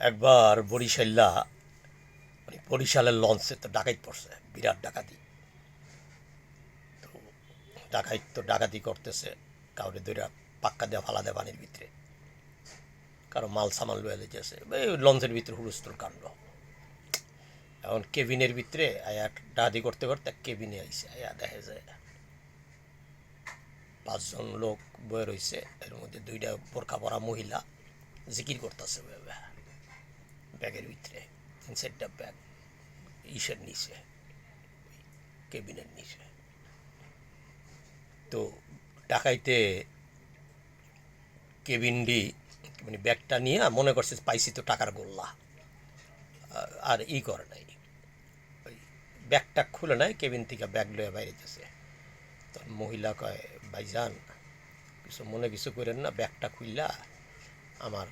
একবার বরিশাল্লা মানে বরিশালের লঞ্চে তো ডাকাইত পড়ছে, বিরাট ডাকাতি। তো ডাকাইত তো ডাকাতি করতেছে, কাউরে দৈরা পাক্কা দেওয়া ফালা দেয় পানির ভিতরে। কারও মাল সামাল লয়ে যেতেছে এই লঞ্চের ভিতরে হুলস্থুল কাণ্ড। এখন কেবিনের ভিতরে আয়া ডাকাতি করতে করতে কেবিনে আইসে আয়া দেখে যায় পাঁচজন লোক বয়ে রয়েছে এর মধ্যে দুইটা বোরখা পরা মহিলা জিকির করতেছে ব্যাগের ভিতরে তিন চারটা ব্যাগ ইসের নিচে কেবিনের নিচে। তো ডাকাইতে কেবিনডি মানে ব্যাগটা নিয়ে মনে করছে পাইছি তো টাকার গোল্লা। আর ই করে নাই। ওই ব্যাগটা খুলে নাই, কেবিন থেকে ব্যাগ লয়ে বাইরে গেছে তখন মহিলা কয়, ভাইজান, কিছু মনে কিছু করেন না, ব্যাগটা খুললা, আমার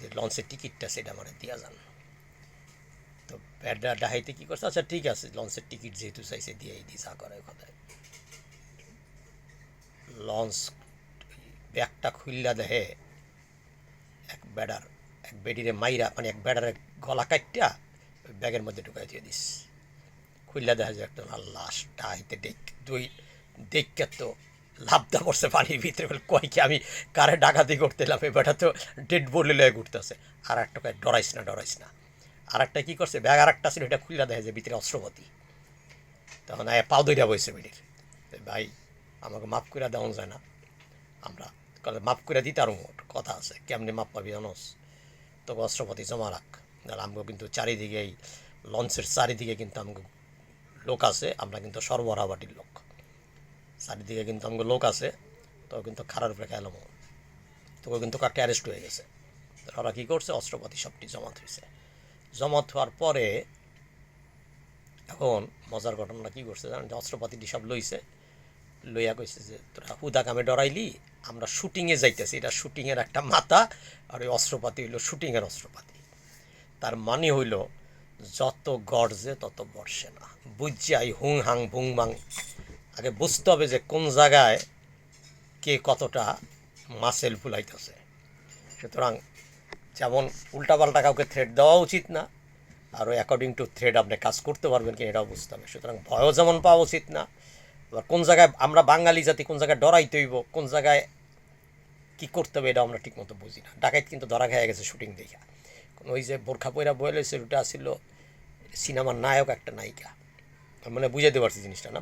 যে লঞ্চের টিকিটটা সেটা আমার দিয়া যান। তো ব্যাডটা ডাহাইতে কী করছে? আচ্ছা ঠিক আছে, লঞ্চের টিকিট যেহেতু চাইছে দিয়ে দিই যা করে কথায় লঞ্চ, ব্যাগটা খুললা দেহে, এক বেডার এক বেডিরে মাইরা মানে এক বেডারের গলা কাটটা ব্যাগের মধ্যে ঢুকাই দিয়ে দিস। খুললা দেখা যায় একটা লাশ ডাইতে ডেক দুই দেখকে তো লাভদা পড়ছে পানির ভিতরে বলে, কয় কি আমি কারে ডাকাতি করতে এলাম বেটা তো ডেড বলে লয়ে ঘুরতেছে। আর একটা কয়, ডরাইস না ডরাইস না। আর একটা কী করছে, ব্যাগ আর একটা ছিল, এটা খুললা দেখা যায় ভিতরে অস্ত্রপতি। তখন আয় পাও দইরা বইছে বেডির। ভাই, আমাকে মাফ করে দেওয়া যায় না। আমরা মাফ করে দিই আরও মোট কথা আছে। কেমনি মাপ পাবি জানোস? তোকে অস্ত্রপতি জমা রাখ। নাহলে আমাকে কিন্তু চারিদিকে এই লঞ্চের চারিদিকে কিন্তু আমাকে লোক আছে, আমরা কিন্তু সর্বরাবাটির লোক। চারিদিকে কিন্তু আমাকে লোক আছে তো কিন্তু খারাপ রেখে এলাম তোকে কিন্তু কাটতে অ্যারেস্ট হয়ে গেছে। ওরা কী করছে? অস্ত্রপাতি সবটি জমাত হয়েছে জমাত হওয়ার পরে এখন মজার ঘটনা কী করছে জানেন? যে অস্ত্রপাতিটি সব লইছে, লইয়া কইছে যে, তোরা হুদা কামে ডরাইলি, আমরা শুটিংয়ে যাইতেছি। এটা শুটিংয়ের একটা মাথা, আর ওই অস্ত্রপাতি হইল শুটিংয়ের অস্ত্রপাতি। তার মানে হইল, যত গর্জে তত বর্ষে না। বুঝছি আই হুং হাং ভুং বাং আগে বুঝতে হবে যে কোন জায়গায় কে কতটা মাসেল ফুলাইতেছে। সুতরাং যেমন উল্টাপাল্টা কাউকে থ্রেড দেওয়া উচিত না আর ওই অ্যাকর্ডিং টু থ্রেড আপনি কাজ করতে পারবেন কি এটাও বুঝতে হবে। সুতরাং ভয়ও যেমন পাওয়া উচিত না, আবার কোন জায়গায় আমরা বাঙালি জাতি কোন জায়গায় ডরাইতে হইব, কোন জায়গায় কি করতে হবে এটা আমরা ঠিকমতো বুঝি না। ডাকাইত কিন্তু ধরা খেয়ে গেছে শুটিং দেখা ওই যে বোরখা পয়রা বয়ে লইছে ওটা ছিল সিনেমার নায়ক একটা নায়িকা। মানে বুঝাইতে পারছি জিনিসটা না?